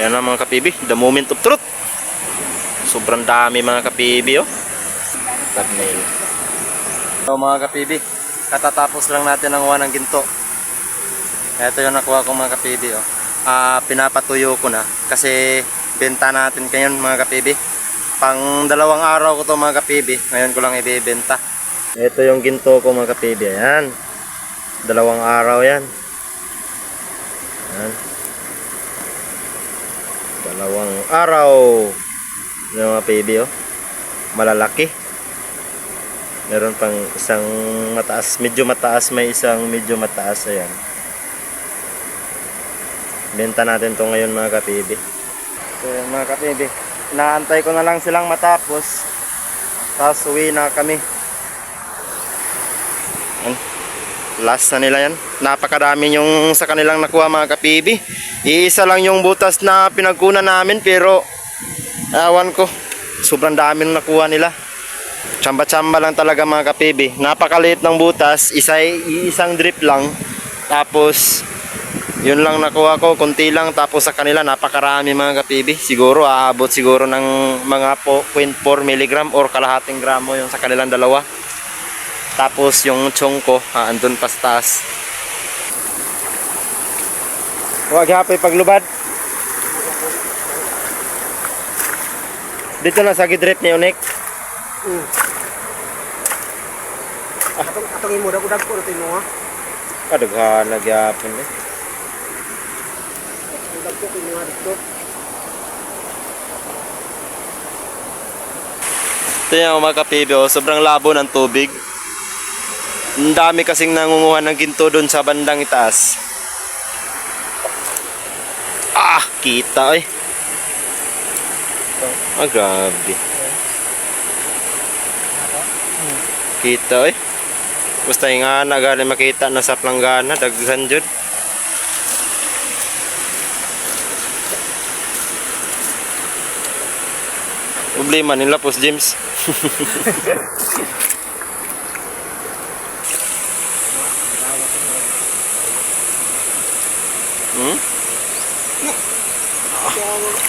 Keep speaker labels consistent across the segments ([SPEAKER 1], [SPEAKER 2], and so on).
[SPEAKER 1] Ayan na mga kapibi, the moment of truth. Sobrang dami mga kapibi oh. Thumbnail. So mga kapibi, katatapos lang natin ang ng ginto. Ito yung nakuha ko mga kapibi oh. Ah, pinapatuyo ko na kasi benta natin ngayon mga kapibi. Pang dalawang araw ko to mga kapibi. Ngayon ko lang ibebenta. Ito yung ginto ko mga kapibi. Ayan. Dalawang araw yan. Ayan. Dalawang araw. Yung mga baby oh. Malalaki. Meron pang isang mataas, medyo mataas, may isang medyo mataas ayan. Benta natin to ngayon mga kapibi. So mga kapibi. Inaantay ko na lang silang matapos. Tapos uwi na kami. Yan. Last na nila yan. Napakadami yung sa kanilang nakuha mga kapibi. Iisa lang yung butas na pinagkunan namin pero awan ko. Sobrang dami nung nakuha nila. Tsamba-tsamba lang talaga mga kapibi. Napakaliit ng butas. Isa, iisang drip lang. Tapos yun lang nakuha ko. Kunti lang. Tapos sa kanila napakarami mga kapibi. Siguro aabot siguro ng mga po- 0.4 milligram or kalahating gramo yung sa kanilang dalawa. Tapos yung chong ko, ah, andun pa sa taas. Huwag hapay paglubad. Dito na sa gidrip ni Unik.
[SPEAKER 2] Atong atong imo dag udag ko rin mo ha.
[SPEAKER 1] Kadaghan na gyapon eh.
[SPEAKER 2] Udag ko kini nga dito.
[SPEAKER 1] Ito yung mga kapibi, oh, sobrang labo ng tubig. Ang dami kasing nangunguha ng ginto doon sa bandang itaas. Ah, kita eh. Ah, grabe. Kita eh. Basta nga nagaling makita na sa planggana, daghan jud. Problema nila, Post James.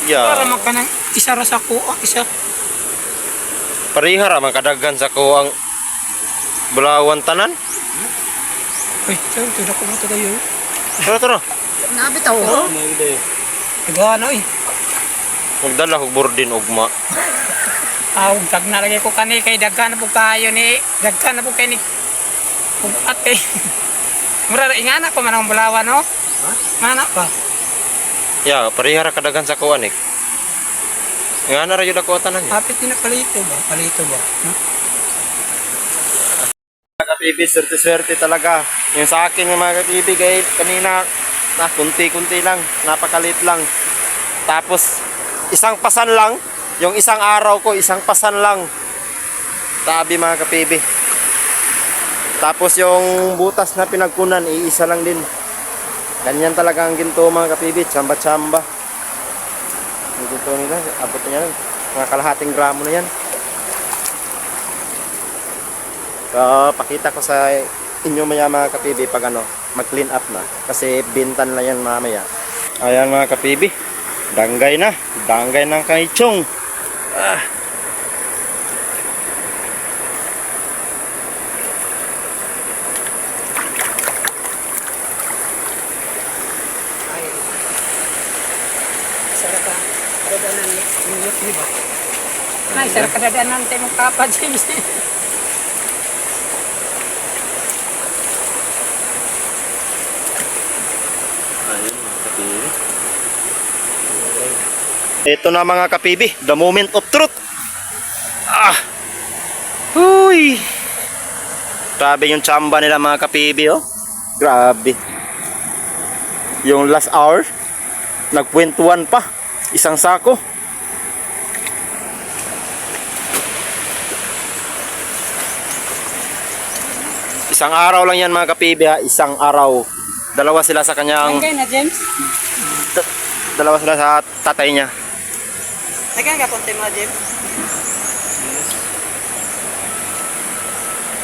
[SPEAKER 2] Para
[SPEAKER 1] Yeah.
[SPEAKER 2] magkanang isa ra sa ko, ah, isa.
[SPEAKER 1] Pariha ra man kadaghan sa ko ang bulawan tanan.
[SPEAKER 2] Uy, sir, tidak ko mo to kayo.
[SPEAKER 1] Tara tara.
[SPEAKER 2] Nabitaw oh. Nagawa eh.
[SPEAKER 1] Magdala ko burdin ugma.
[SPEAKER 2] Aw, dag na lagi ko kani kay daghan na po kayo ni. Daghan na po kay ni. At kay. Mura ra ingana pa man ang bulawan no. Ha? Ngana pa.
[SPEAKER 1] Ya, pariha ra kadaghan sa kuan eh. Nga na ra yun ako tanan.
[SPEAKER 2] Hapit din na palito ba? Palito ba? Ha?
[SPEAKER 1] Mga kapibi, swerte-swerte talaga. Yung sa akin yung mga kapibi, kahit kanina, na kunti-kunti lang, napakalit lang. Tapos, isang pasan lang, yung isang araw ko, isang pasan lang. Tabi mga kapibi. Tapos yung butas na pinagkunan, iisa lang din. Ganyan talaga ang ginto mga kapibi, tsamba-tsamba. Yung ginto nila, abot na yan. Mga kalahating gramo na yan. So, pakita ko sa inyo maya mga kapibi pag ano, mag-clean up na. Kasi bintan na yan mamaya. Ayan mga kapibi. Danggay na. Danggay ng kaichong. Ah.
[SPEAKER 2] Sarap ka. Kadadanan ni Inyot ni ba? Ay, sarap kadadanan tayo mong kapad, James.
[SPEAKER 1] Ayun mga kapibi. Ito na mga kapibi. The moment of truth. Ah. Huy. Grabe yung chamba nila mga kapibi oh. Grabe. Yung last hour. Nagkwentuhan pa. Isang sako. Isang araw lang yan mga kapibi ha. Isang araw. Dalawa sila sa kanyang
[SPEAKER 2] Tagay na, James.
[SPEAKER 1] Da- dalawa sila sa tatay niya.
[SPEAKER 2] Tagay ka punti mo, James.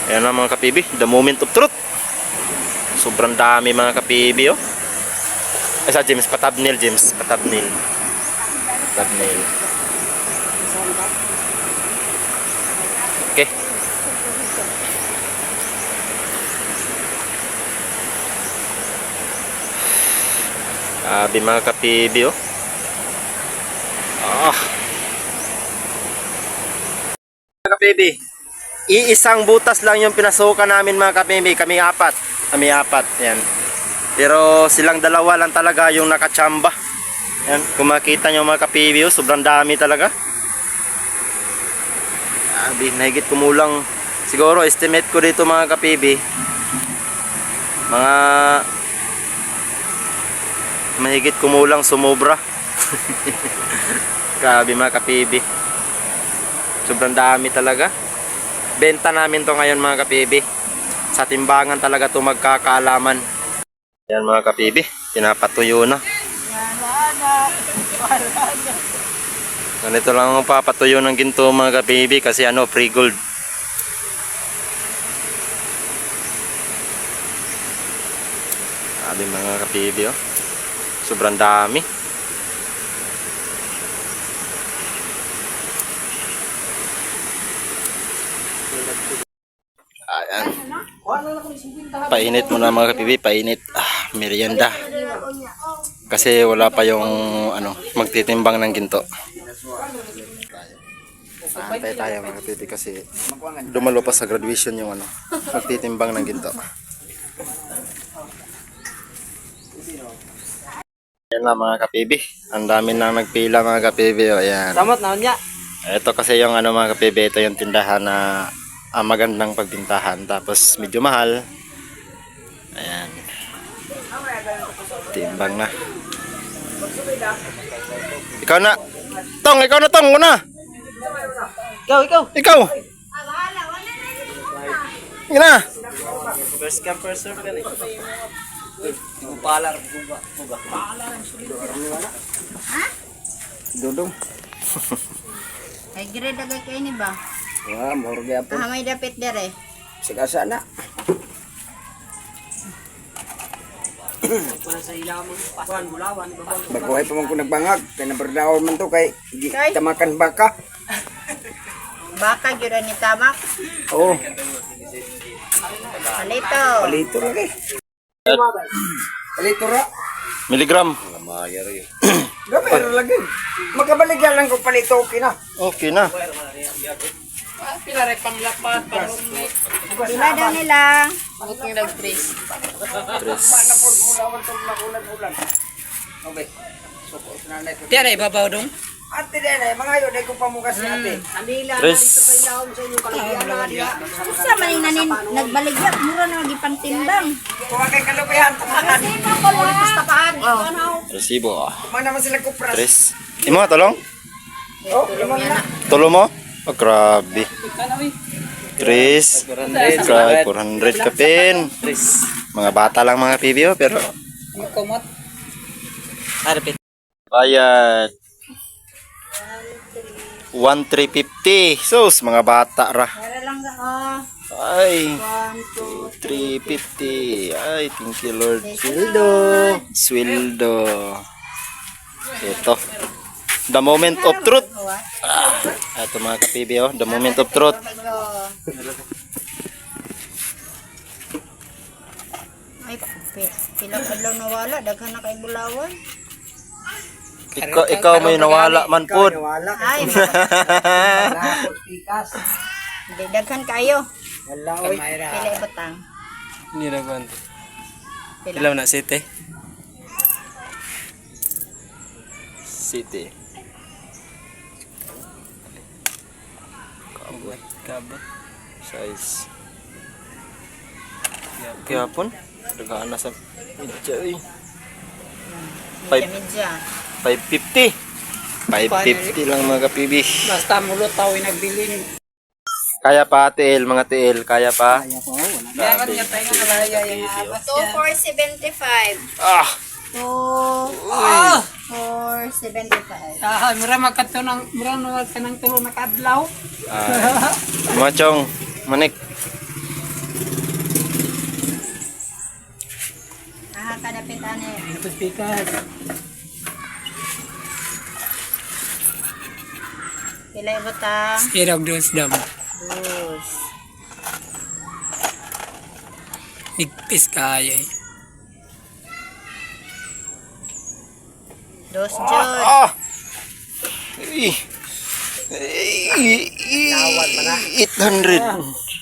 [SPEAKER 1] Ayan na mga kapibi, the moment of truth. Sobrang dami mga kapibi oh. Ay sa James, patabnil James, patabnil. thumbnail. Okay. Grabe mga kapibi oh. Ah. Mga kapibi, iisang butas lang yung pinasukan namin mga kapibi. Kami apat. Kami apat. Yan. Pero silang dalawa lang talaga yung nakachamba. Yan. Kung makita nyo mga kapibi, oh, sobrang dami talaga. Grabe, nahigit kumulang. Siguro, estimate ko dito mga kapibi. Mga mahigit kumulang sumobra. Grabe mga kapibi. Sobrang dami talaga. Benta namin to ngayon mga kapibi. Sa timbangan talaga to magkakaalaman. Yan mga kapibi, pinapatuyo na. Ganito lang ang papatuyo ng ginto mga kapibi kasi ano, free gold. Sabi mga kapibi oh. Sobrang dami. Ayan. Painit muna mga kapibi, painit. Merienda. Kasi wala pa yung ano, magtitimbang ng ginto. Antay tayo mga kapibi kasi dumalo pa sa graduation yung ano, magtitimbang ng ginto. Yan na mga kapibi. Ang dami nang nagpila mga kapibi. O, Ayan.
[SPEAKER 2] Samot na niya.
[SPEAKER 1] Ito kasi yung ano mga kapibi, ito yung tindahan na ah, magandang pagbintahan. Tapos medyo mahal. Timbang na. Ikaw na. Tong, ikaw na tong, una.
[SPEAKER 2] Ikaw, ikaw.
[SPEAKER 1] Ikaw. Ikaw na.
[SPEAKER 2] First come, first serve ka Palar, buga, buga.
[SPEAKER 1] Dudong.
[SPEAKER 3] Ay, gire dagay kayo ni ba?
[SPEAKER 2] Wah, moro gyapon.
[SPEAKER 3] Ah, may dapit dere.
[SPEAKER 2] Sige sana.
[SPEAKER 4] Baguhay pa man ko nagbangag, kay nabardawon man to kay di
[SPEAKER 3] Kay?
[SPEAKER 4] tamakan baka.
[SPEAKER 3] Baka gyud ni tamak.
[SPEAKER 4] Oo,
[SPEAKER 3] Palito.
[SPEAKER 4] palito ra kay. Palito ra.
[SPEAKER 1] Miligram.
[SPEAKER 4] Gabi ra lagi. Magkabaligyan lang ko palito okay na.
[SPEAKER 1] Okay na.
[SPEAKER 2] Pilare panglapat, panglumit.
[SPEAKER 3] Pila daw nila.
[SPEAKER 2] Buking nag-trace.
[SPEAKER 1] Tres.
[SPEAKER 4] Ulawan to ulan-ulan. Okay. Suko sa nanay ko.
[SPEAKER 2] Tiyara, ibabaw dong.
[SPEAKER 4] Ate din ay mga yun ay ko pamukas ni ate.
[SPEAKER 1] Tres.
[SPEAKER 3] Usa man ning nanin nagbaligya mura na gipantimbang.
[SPEAKER 4] Kuha kay kalupihan tamahan.
[SPEAKER 3] Oh.
[SPEAKER 1] Resibo.
[SPEAKER 4] Kumain naman sila kupras.
[SPEAKER 1] Tres. Imo, tolong?
[SPEAKER 4] Oh, limang na.
[SPEAKER 1] Tulo mo? Oh, grabe. Grabe, 400 ka pin. Mga bata lang mga PBO, pero
[SPEAKER 2] Kumot. Arpit.
[SPEAKER 1] bayad. 1,350. Sus, mga bata ra.
[SPEAKER 3] Para lang oh.
[SPEAKER 1] Ay,
[SPEAKER 3] 1 2
[SPEAKER 1] 350. Ay, thank you Lord. Sweldo. Sweldo. Ito. The moment of truth. Ah, ito mga kapibi, oh. The moment of truth.
[SPEAKER 3] Ay, pi- pila adlaw nawala daghan na kay bulawan.
[SPEAKER 1] Ikaw, ikaw may nawala man pod.
[SPEAKER 4] Wala.
[SPEAKER 3] Ay,
[SPEAKER 4] Wala. Pikas.
[SPEAKER 3] di daghan kayo.
[SPEAKER 4] Wala oy.
[SPEAKER 3] Pila ibutang.
[SPEAKER 2] Hindi na kwento.
[SPEAKER 3] Pila.
[SPEAKER 2] Na site.
[SPEAKER 1] City.
[SPEAKER 2] Kabot. Kabot.
[SPEAKER 1] Size. Kaya pun, dagaan na sa medya eh. Five.
[SPEAKER 3] Medya.
[SPEAKER 1] 550. 550 lang mga kapibi.
[SPEAKER 2] Basta mulot tao yung nagbiling.
[SPEAKER 1] Kaya pa TL, mga TL, kaya pa.
[SPEAKER 2] Kaya niya tayo ng malaya yung abas
[SPEAKER 3] 2 for 75.
[SPEAKER 1] Ah!
[SPEAKER 3] 2
[SPEAKER 2] Ah!
[SPEAKER 3] for 75.
[SPEAKER 2] Ah, mura magkato ng mura na ka ng tulo na kadlaw.
[SPEAKER 1] ah. Machong, manik.
[SPEAKER 3] Aha, kadapit.
[SPEAKER 2] Tapos pikas.
[SPEAKER 3] Pila ibutang.
[SPEAKER 2] Irog dos dam.
[SPEAKER 3] Dos.
[SPEAKER 2] Nigpis kayo eh.
[SPEAKER 3] Dos jud.
[SPEAKER 1] Ah! Ay! Ay! 800.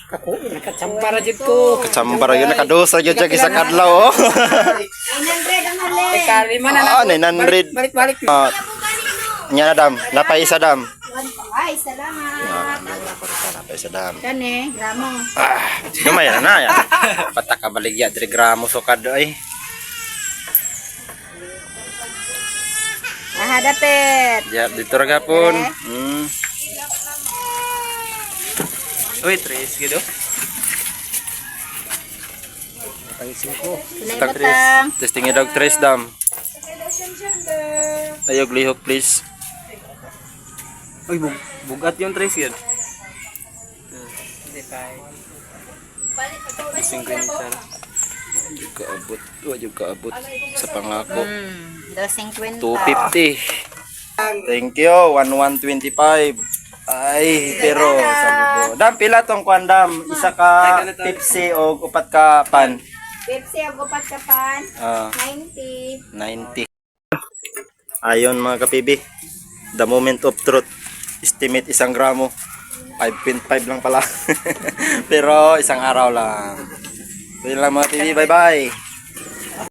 [SPEAKER 2] Ako, nakachambara dyan ko.
[SPEAKER 1] Sambara yun, nakadosa yun dyan isang adlaw, oh.
[SPEAKER 3] 900 ang hali.
[SPEAKER 2] Kalima na
[SPEAKER 1] Ah,
[SPEAKER 2] na.
[SPEAKER 1] 900.
[SPEAKER 2] Balik, balik.
[SPEAKER 1] Ah, nya na dam, napay isa dam.
[SPEAKER 3] Ay, salamat.
[SPEAKER 1] Napay isa dam.
[SPEAKER 3] Kani, gramo.
[SPEAKER 1] Ah, gamay na na yan. Pataka baligya, 3 gramo sukad ay.
[SPEAKER 3] Ah, dapit.
[SPEAKER 1] Ya, dito ra gapon. Hmm. Uy, tres gitu. Ang singko.
[SPEAKER 3] Pila
[SPEAKER 1] Tag tres.
[SPEAKER 3] ibutang.
[SPEAKER 1] Testing dog tres dam. Ayog lihok please.
[SPEAKER 4] Uy, bug bugat yung trace yan.
[SPEAKER 2] Hindi pa.
[SPEAKER 1] Ayog kaabot. Ayog kaabot sa pangako.
[SPEAKER 3] Hmm, 250.
[SPEAKER 1] 250. Thank you. 1125. Ay, pero sabi ko. Dam, pila tong kwan dam? Isa ka Pepsi o upat ka pan?
[SPEAKER 3] Pepsi, ang upat ka pan.
[SPEAKER 1] Ah,
[SPEAKER 3] 90.
[SPEAKER 1] 90. Ayon mga kapibi. The moment of truth. Estimate isang gramo. 5.5 lang pala. pero isang araw lang. So TV. Bye-bye.